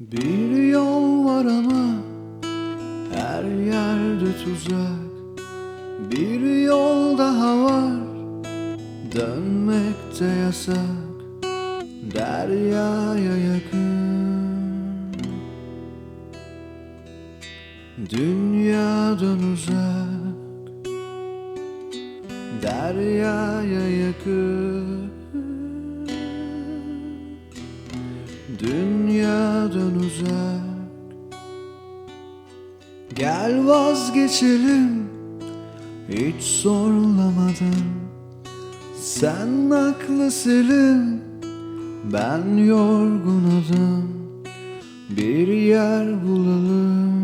Bir yol var ama her yerde tuzak. Bir yol daha var dönmekte yasak. Deryaya yakın. Dünyadan uzak. Deryaya yakın Dünyadan uzak. Gel vazgeçelim Hiç zorlamadan. Sen aklı selim Ben yorgun adam. Bir yer bulalım.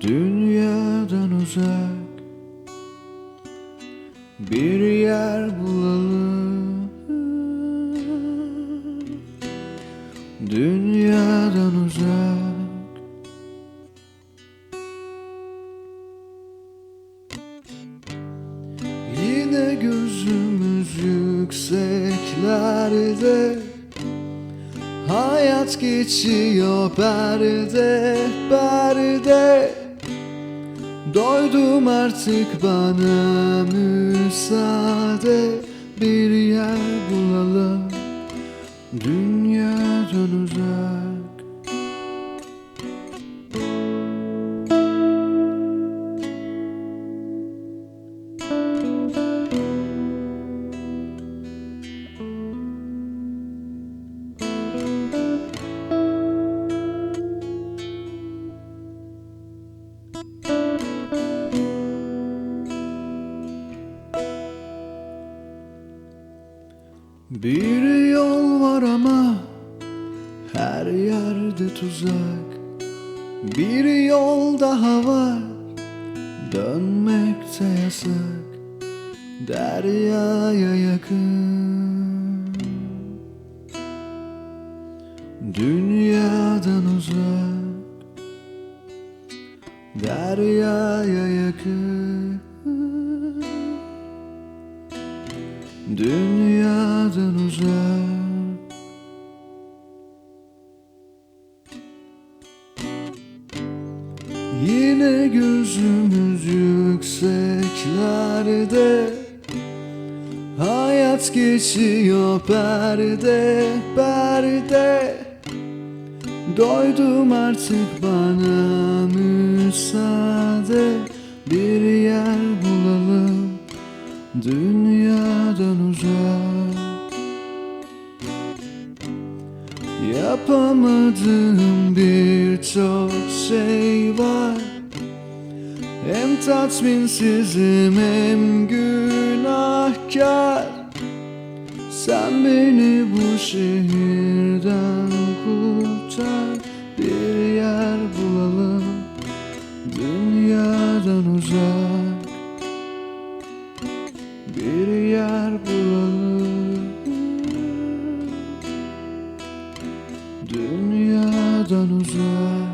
Dünyadan uzak. Bir yer bulalım gözümüz yükseklerde. Hayat geçiyor perde perde. Doydum artık bana müsaade. Bir yer bulalım. Dünyadan uzak Bir yol var ama her yerde tuzak. Bir yol daha var dönmekte yasak. Deryaya yakın. Dünyadan uzak. Deryaya yakın Dünyadan uzak. Yine gözümüz yükseklerde. Hayat geçiyor perde perde. Doydum artık bana müsaade. Bir yer bulalım dünyadan uzak. Yapamadığım birçok şey var. Hem tatminsizim hem günahkar. Sen beni bu şehirden Dünyadan uzak